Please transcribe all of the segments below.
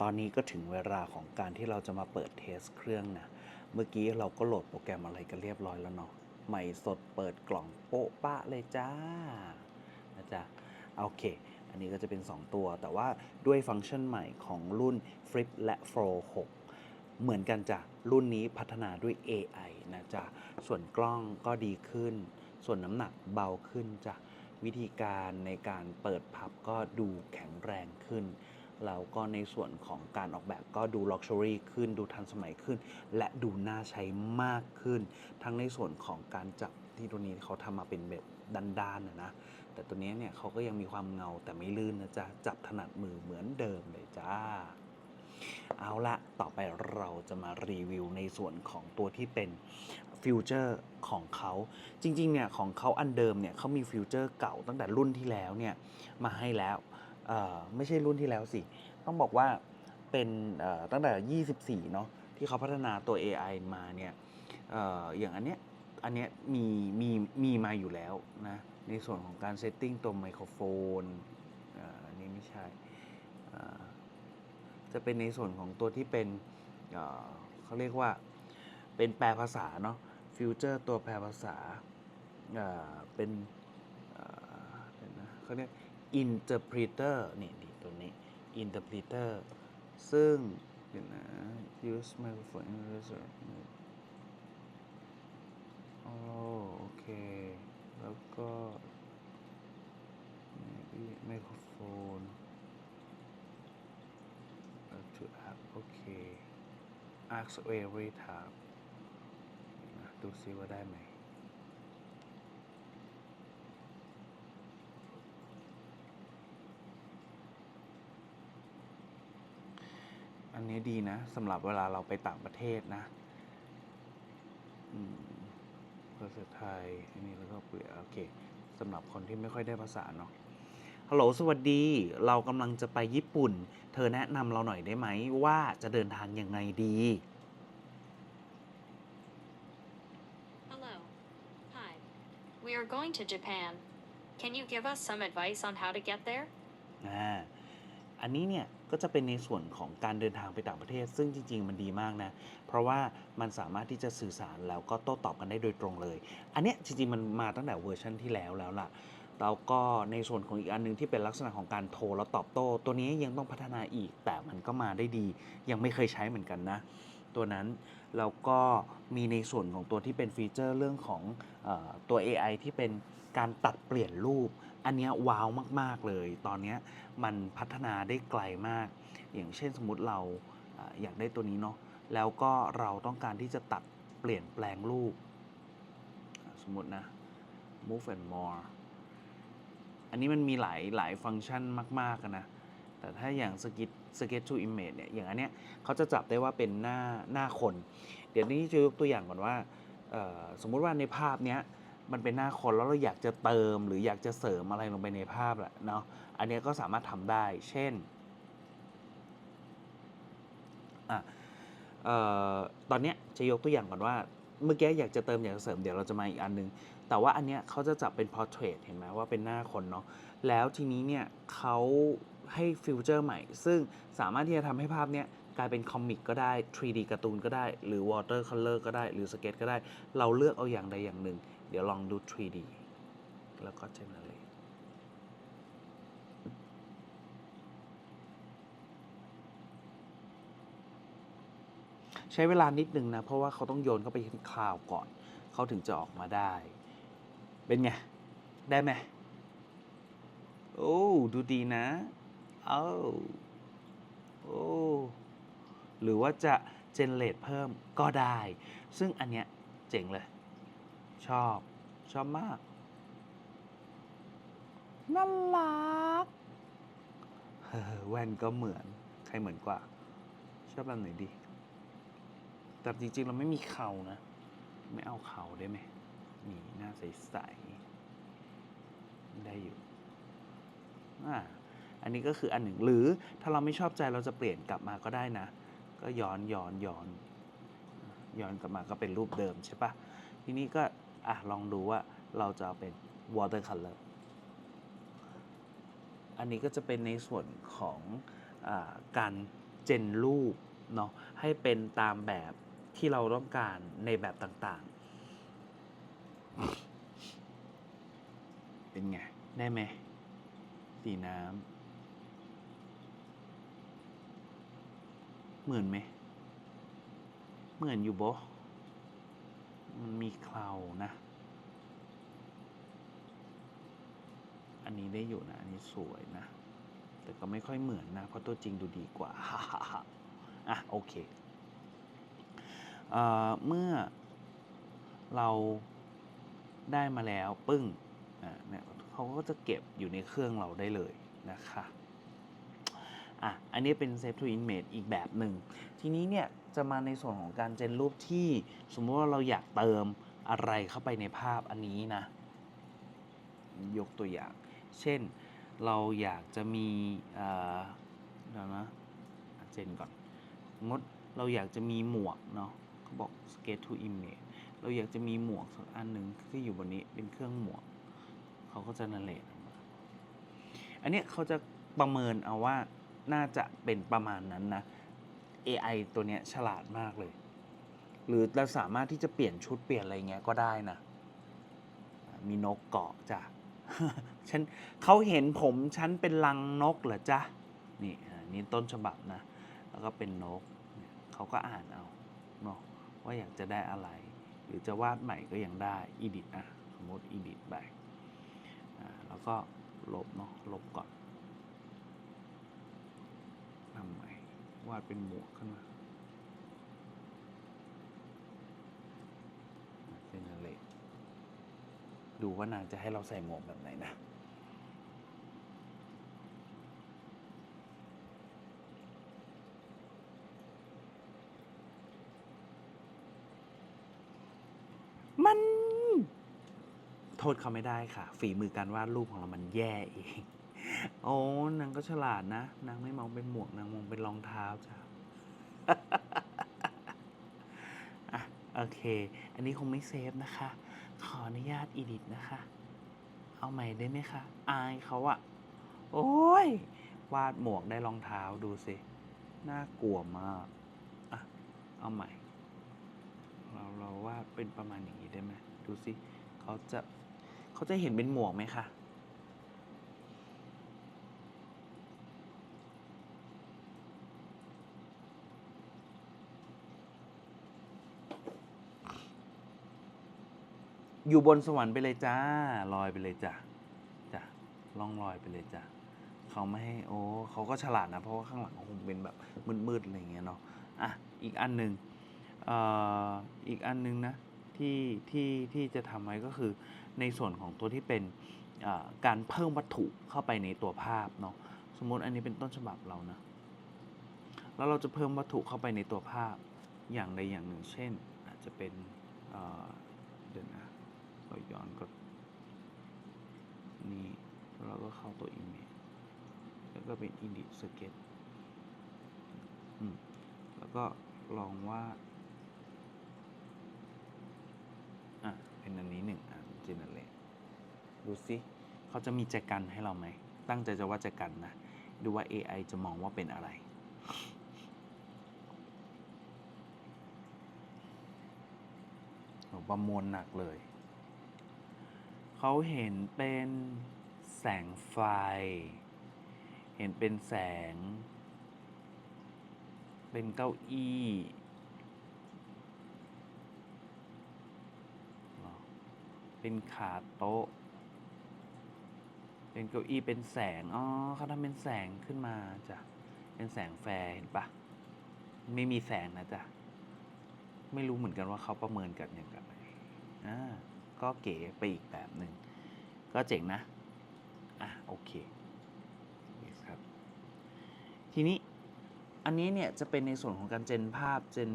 ตอนนี้ก็ถึงเวลาของการที่เราจะมาเปิดเทสเครื่องนะ เมื่อกี้เราก็โหลดโปรแกรมอะไรกันเรียบร้อยแล้วเนาะใหม่สดเปิดกล่องโปะปะเลยจ้า นะจ๊ะ โอเค อันนี้ก็จะเป็น 2 ตัว แต่ว่าด้วยฟังก์ชันใหม่ของรุ่น Flip และ Flow 6 เหมือนกันจ้ะ รุ่นนี้พัฒนาด้วย AI นะจ๊ะ ส่วนกล้องก็ดีขึ้น ส่วนน้ำหนักเบาขึ้นจ้ะ วิธีการในการเปิดพับก็ดูแข็งแรงขึ้น แล้วก็ในส่วนของการออกแบบก็ดู Luxury ขึ้น ดูทันสมัยขึ้น และดูน่าใช้มากขึ้น ทั้งในส่วนของการจับที่ตัวนี้เขาทำมาเป็นแบบด้านๆนะนะ แต่ตัวนี้เนี่ยเขาก็ยังมีความเงาแต่ไม่ลื่นนะจ๊ะ จับถนัดมือเหมือนเดิมเลยจ้า เอาละต่อไปเราจะมารีวิวในส่วนของตัวที่เป็นฟิวเจอร์ของเขาจริงๆเนี่ยของเขาอันเดิมเนี่ยเขามีฟิวเจอร์เก่าตั้งแต่รุ่นที่แล้วเนี่ยมาให้แล้ว ไม่ใช่รุ่นที่แล้วสิ ต้องบอกว่าเป็นตั้งแต่ 24 เนาะที่เขาพัฒนาตัว AI มาเนี่ยออย่างอันเนี้ยอันเนี้ยมีมีมีมาอยู่แล้วนะ ในส่วนของการเซตติ้งตัวไมโครโฟนอันนี้ไม่ใช่จะเป็นในส่วนของตัวที่เป็นเเขาเรียกว่าเป็นแปลภาษาเนาะฟิวเจอร์ตัวแปลภาษาเเป็นเอ่อเดี๋ยวนะเขาเรียก interpreter นี่นี่ตัวนี้ interpreter ซึ่งเดี๋ยวนะ use microphone in research อ๋อโอเค แล้วก็ maybe microphone to app โอเค ask every time ดูซิว่าได้ไหม อันนี้ดีนะสำหรับเวลาเราไปต่างประเทศนะอืมภาษาไทย อันนี้แล้วก็เปลี่ยนโอเคสำหรับคนที่ไม่ค่อยได้ภาษาเนาะฮัลโหลสวัสดี เรากำลังจะไปญี่ปุ่น เธอแนะนำเราหน่อยได้ไหมว่าจะเดินทางยังไงดี Hello. Hi. We are going to Japan. Can you give us some advice on how to get there? อ่า อันนี้เนี่ยก็จะเป็นในส่วนของการเดินทางไปต่างประเทศ ซึ่งจริง ๆ มันดีมากนะ เพราะว่ามันสามารถที่จะสื่อสารแล้วก็โต้ตอบกันได้โดยตรงเลย อันเนี้ยจริง ๆ มันมาตั้งแต่เวอร์ชันที่แล้วแล้วล่ะแล้วก็ในส่วนของอีกอันหนึงที่เป็นลักษณะของการโทรแล้วตอบโต้ ตัวนี้ยังต้องพัฒนาอีก แต่มันก็มาได้ดี ยังไม่เคยใช้เหมือนกันนะ ตัวนั้นแล้วก็มีในส่วนของตัวที่เป็นฟีเจอร์เรื่องของอตัว AI ที่เป็นการตัดเปลี่ยนรูป อันนี้ว้าวมาก ๆ เลย ตอนนี้มันพัฒนาได้ไกลมาก อย่างเช่นสมมติเราอยากได้ตัวนี้เนาะแล้วก็เราต้องการที่จะตัดเปลี่ยนแปลงรูป สมมตินะ move and more อันนี้มันมีหลายหลายฟังก์ชันมากๆนะ แต่ถ้าอย่าง sketch sketch to image เนี่ย อย่างอันเนี้ยเขาจะจับได้ว่าเป็นหน้าหน้าคน เดี๋ยวนี้จะยกตัวอย่างก่อนว่า สมมุติว่าในภาพเนี้ย มันเป็นหน้าคนแล้วเราอยากจะเติมหรืออยากจะเสริมอะไรลงไปในภาพแหละเนาะอันนี้ก็สามารถทำได้ เช่นอะออตอนนี้จะยกตัวอย่างก่อนว่า เมื่อกี้อยากจะเติมอยากจะเสริมเดี๋ยวเราจะมาอีกอันนึง แต่ว่าอันเนี้ยเขาจะจับเป็น portrait เห็นไหมว่าเป็นหน้าคนเนาะแล้วทีนี้เนี่ยเขาให้ฟิวเจอร์ใหม่ ซึ่งสามารถที่จะทำให้ภาพเนี้ยกลายเป็นคอมิกก็ได้ 3D การ์ตูนก็ได้ หรือ watercolor ก็ได้ หรือสเก็ตก็ได้ เราเลือกเอาอย่างใดอย่างหนึ่ง เดี๋ยวลองดู 3D แล้วก็ generate ใช้เวลานิดนึงนะ เพราะว่าเขาต้องโยนเข้าไปที่คลาวก่อน เขาถึงจะออกมาได้ เป็นไง ได้ไหม โอ้ ดูดีนะ เอ้าโอ้ หรือว่าจะเจนเรตเพิ่มก็ได้ ซึ่งอันเนี้ยเจ๋งเลย ชอบ ชอบมากน่ารักเฮ้อแว่นก็เหมือน ใครเหมือนกว่า ชอบแบบไหนดี แต่จริง ๆ เราไม่มีเขานะ ไม่เอาเขาได้ไหมนี่หน้าใส ๆ ได้อยู่อ่าอันนี้ก็คืออันหนึ่งหรือถ้าเราไม่ชอบใจเราจะเปลี่ยนกลับมาก็ได้นะ ก็ย้อนย้อนย้อนย้อนกลับมาก็เป็นรูปเดิมใช่ปะทีนี้ก็ อะลองดูว่าเราจะเอาเป็น watercolor อันนี้ก็จะเป็นในส่วนของอาการเจนรูปเนาะให้เป็นตามแบบที่เราต้องการในแบบต่างๆ เป็นไง ได้ไหมสีน้ำ เหมือนไหม เหมือนอยู่บ่ มันมีเครานะ อันนี้ได้อยู่นะ อันนี้สวยนะ แต่ก็ไม่ค่อยเหมือนนะ เพราะตัวจริงดูดีกว่า อะ โอเคเอ่อเมื่อเราได้มาแล้วปึ้งอะเนี่ยเขาก็จะเก็บอยู่ในเครื่องเราได้เลยนะคะ อะอันนี้เป็น Save to Image อีกแบบหนึ่ง ทีนี้เนี่ยจะมาในส่วนของการเจนรูปที่สมมติว่าเราอยากเติมอะไรเข้าไปในภาพอันนี้นะ ยกตัวอย่าง เช่นเราอยากจะมีเอ่อเดี๋ยวนะเจนก่อน งดเราอยากจะมีหมวกเนาะเขาบอก sketch to image เราอยากจะมีหมวกสักอันหนึ่งที่อยู่บนนี้เป็นเครื่องหมวก เขาก็จะนเรตออกมาอันนี้เขาจะประเมินเอาว่า น่าจะเป็นประมาณนั้นนะ AI ตัวเนี้ยฉลาดมากเลย หรือเราสามารถที่จะเปลี่ยนชุดเปลี่ยนอะไรเงี้ยก็ได้นะ มีนกเกาะจ้ะฉันเขาเห็นผมฉันเป็นรังนกเหรอจ๊ะ นี่นี่ต้นฉบับนะ แล้วก็เป็นนก เขาก็อ่านเอาเนาะว่าอยากจะได้อะไร หรือจะวาดใหม่ก็ยังได้ edit อะ สมมติ edit ไปแล้วก็ลบเนาะลบก่อน ทำใหม่ วาดเป็นหมวกขึ้นมาเป็นอะไรดูว่านางจะให้เราใส่หมวกแบบไหนนะมันโทษเขาไม่ได้ค่ะ ฝีมือการวาดรูปของเรามันแย่เอง โอ้นางก็ฉลาดนะ นางไม่มองเป็นหมวก นางมองเป็นรองเท้าจ้ะอะโอเค อันนี้คงไม่เซฟนะคะ ขออนุญาตอีดิทนะคะ เอาใหม่ได้ไหมคะ อายเขาอะโอ้ยวาดหมวกได้รองเท้าดูสิ น่ากลัวมาก อะ เอาใหม่ เราเราวาดเป็นประมาณอย่างนี้ได้ไหม ดูสิ เขาจะ เขาจะเห็นเป็นหมวกไหมคะ อยู่บนสวรรค์ไปเลยจ้าลอยไปเลยจ้ะจ้ะล่องลอยไปเลยจ้ะเขาไม่ให้โอ้เขาก็ฉลาดนะ เพราะว่าข้างหลังคงเป็นแบบมืดๆอะไรเงี้ยเนาะอะอีกอันหนึ่งเอ่ออีกอันหนึ่งนะที่ที่ที่จะทำไว้ก็คือในส่วนของตัวที่เป็นการเพิ่มวัตถุเข้าไปในตัวภาพเนาะสมมติอันนี้เป็นต้นฉบับเรานะแล้วเราจะเพิ่มวัตถุเข้าไปในตัวภาพอย่างใดอย่างหนึ่ง เช่น อาจจะเป็นเอ่อเดี๋ยวนะ เราย้อนก็นี่แล้วเราก็เข้าตัว image แล้วก็เป็น edit sketch แล้วก็ลองว่า อะ เป็นอันนี้หนึ่งอัน generate ดูสิเขาจะมีแจกันให้เราไหม ตั้งใจจะว่าแจกันนะ ดูว่า AI จะมองว่าเป็นอะไรประมวลหนักเลย เขาเห็นเป็นแสงไฟ เห็นเป็นแสง เป็นเก้าอี้เหรอเป็นขาโต๊ะ เป็นเก้าอี้เป็นแสง อ๋อเขาทำเป็นแสงขึ้นมาจ้ะ เป็นแสงแฟร์เห็นปะไม่มีแสงนะจ๊ะไม่รู้เหมือนกันว่าเขาประเมินกันอย่างไรอ่า ก็เก๋ไปอีกแบบหนึ่งก็เจ๋งนะ อะโอเค yes ครับ ทีนี้อันนี้เนี่ยจะเป็นในส่วนของการเจนภาพเจน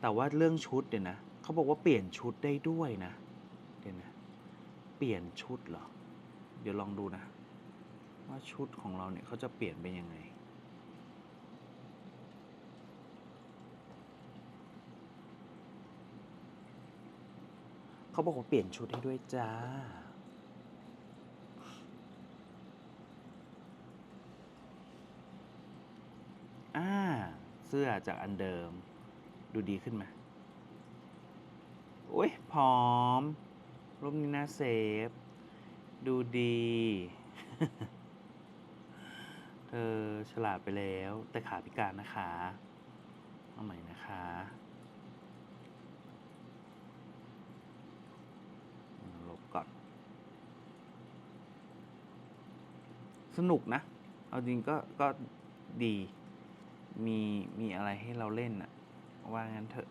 แต่ว่าเรื่องชุดเดี๋ยวนะเขาบอกว่าเปลี่ยนชุดได้ด้วยนะเดี๋ยวนะเปลี่ยนชุดเหรอ เดี๋ยวลองดูนะ ว่าชุดของเราเนี่ยเขาจะเปลี่ยนเป็นยังไง เขาบอกว่าเปลี่ยนชุดให้ด้วยจ้า อ่า เสื้อจากอันเดิม ดูดีขึ้นไหมโอ้ยพร้อมรูปนี้น่าเซฟ ดูดี เธอฉลาดไปแล้ว แต่ขาพิการนะคะ เอาใหม่นะคะลบก่อน สนุกนะ เอาจริงก็ก็ดีมีมีอะไรให้เราเล่นอะว่างั้นเถอะ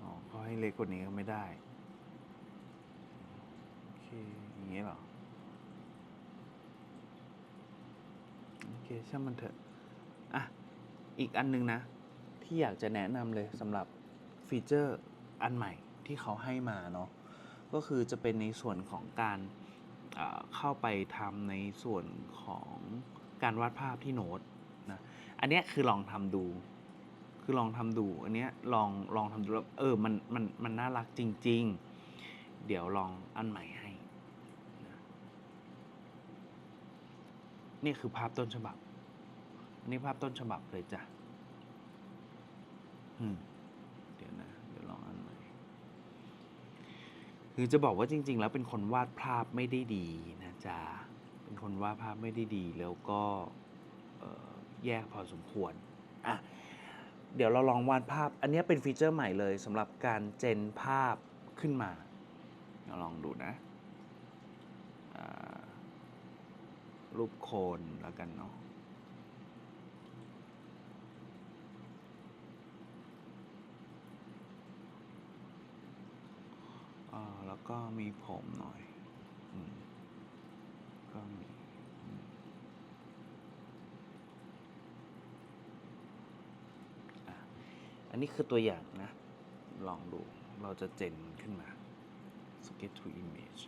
อ๋อเขาให้เล็กกว่านี้ก็ไม่ได้ โอเค อย่างนี้หรอ โอเคช่างมันเถอะ อะ อีกอันนึงนะ ที่อยากจะแนะนำเลยสำหรับฟีเจอร์อันใหม่ที่เขาให้มาเนาะก็คือจะเป็นในส่วนของการเข้าไปทำในส่วนของการวาดภาพที่โน้ตนะอันนี้คือลองทำดู คือลองทำดูอันนี้ลองลองทำดูแล้วเออมันมันมันน่ารักจริง ๆ เดี๋ยวลองอันใหม่ให้นะนี่คือภาพต้นฉบับนนี้ภาพต้นฉบับเลยจ้ะ เดี๋ยวนะ เดี๋ยวลองอันใหม่คือจะบอกว่าจริง ๆ แล้วเป็นคนวาดภาพไม่ได้ดีนะจ๊ะเป็นคนวาดภาพไม่ได้ดี แล้วก็แย่พอสมควรอะเดี๋ยวเราลองวาดภาพ อันนี้เป็นฟีเจอร์ใหม่เลยสำหรับการเจนภาพขึ้นมาเราลองดูนะรูปโคนแล้วกันเนาะ อ่า แล้วก็มีผมหน่อยอก็มีอันนี้คือตัวอย่างนะ ลองดู เราจะเจนขึ้นมา sketch to image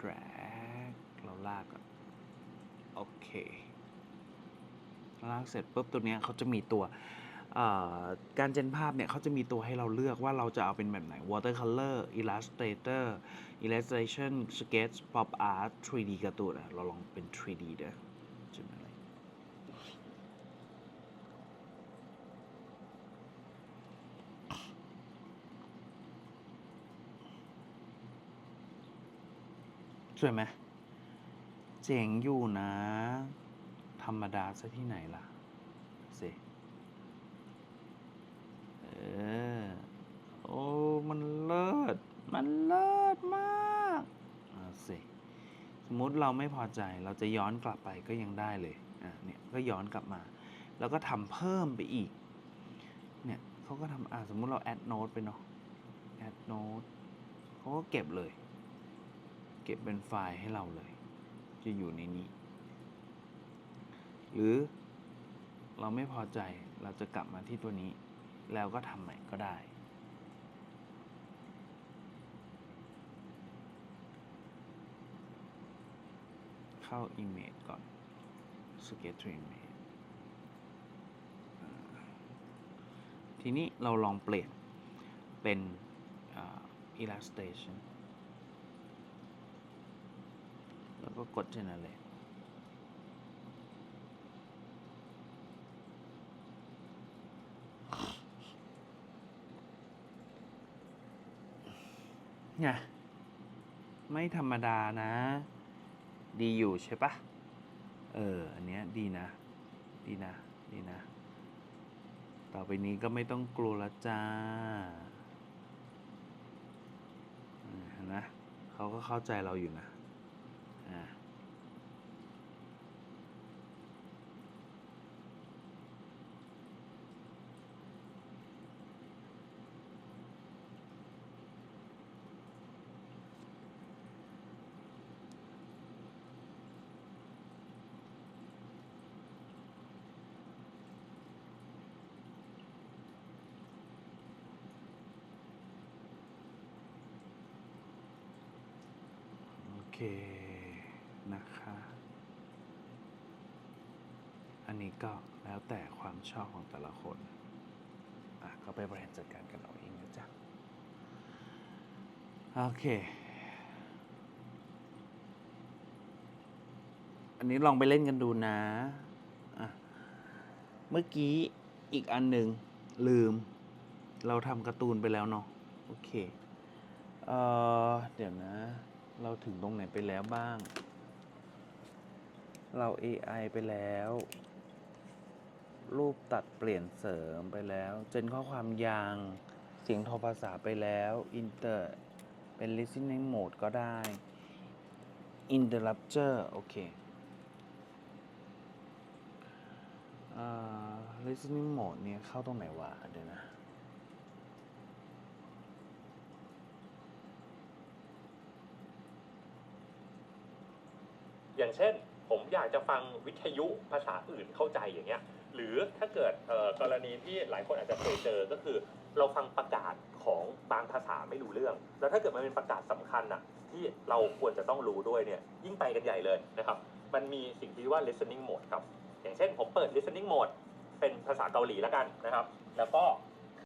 drag เราลากโอเคลากเสร็จปุ๊บตัวเนี้ยเขาจะมีตัว การเจนภาพเนี่ยเขาจะมีตัวให้เราเลือกว่าเราจะเอาเป็นแบบไหน watercolor illustrator illustration sketch pop art 3D การ์ตูนอะเราลองเป็น 3D เด้อจะเป็นอะไรสวยไหมเจ๋งอยู่นะ ธรรมดาซะที่ไหนล่ะสิ เออ โอ้ มันเลิศ มันเลิศมากเอาสิ สมมุ ติเราไม่พอใจเราจะย้อนกลับไปก็ยังได้เลยอะเนี่ยก็ย้อนกลับมา แล้วก็ทำเพิ่มไปอีกเนี่ยเขาก็ทำอะสมมุติเรา add note ไปเนาะ add note เขาก็เก็บเลย เก็บเป็นไฟล์ให้เราเลย จะอยู่ในนี้ หรือเราไม่พอใจเราจะกลับมาที่ตัวนี้ แล้วก็ทำใหม่ก็ได้ เข้า Image ก่อน Sketch to Image ทีนี้เราลองเปลี่ยนเป็น Illustration แล้วก็กด Generate ไงไม่ธรรมดานะ ดีอยู่ใช่ปะเออ อันเนี้ยดีนะ ดีนะ ดีนะ ต่อไปนี้ก็ไม่ต้องกลัวละจ้านะเขาก็เข้าใจเราอยู่นะอ่าโอเค นะคะ อันนี้ก็แล้วแต่ความชอบของแต่ละคน อะ ก็ไปบริหารจัดการกันเอาเองนะจ๊ะ โอเค อันนี้ลองไปเล่นกันดูนะอะเมื่อกี้อีกอันหนึ่งลืม เราทำการ์ตูนไปแล้วเนาะ โอเค เออเดี๋ยวนะ เราถึงตรงไหนไปแล้วบ้าง เรา AI ไปแล้ว รูปตัดเปลี่ยนเสริมไปแล้ว เจนข้อความยาง เสียงโทอภาษาไปแล้วอินเตอร์เป็น listening mode ก็ได้ interrupter โอเคอ่า listening mode เนี่ยเข้าตรงไหนวะเดี๋ยวนะ อย่างเช่น ผมอยากจะฟังวิทยุภาษาอื่นเข้าใจอย่างเงี้ยหรือถ้าเกิดกรณีที่หลายคนอาจจะเคยเจอก็คือ เราฟังประกาศของบางภาษาไม่รู้เรื่อง แล้วถ้าเกิดมันเป็นประกาศสำคัญอะที่เราควรจะต้องรู้ด้วยเนี่ยยิ่งไปกันใหญ่เลยนะครับ มันมีสิ่งที่ว่า listening mode ครับ อย่างเช่นผมเปิด listening mode เป็นภาษาเกาหลีแล้วกันนะครับ แล้วก็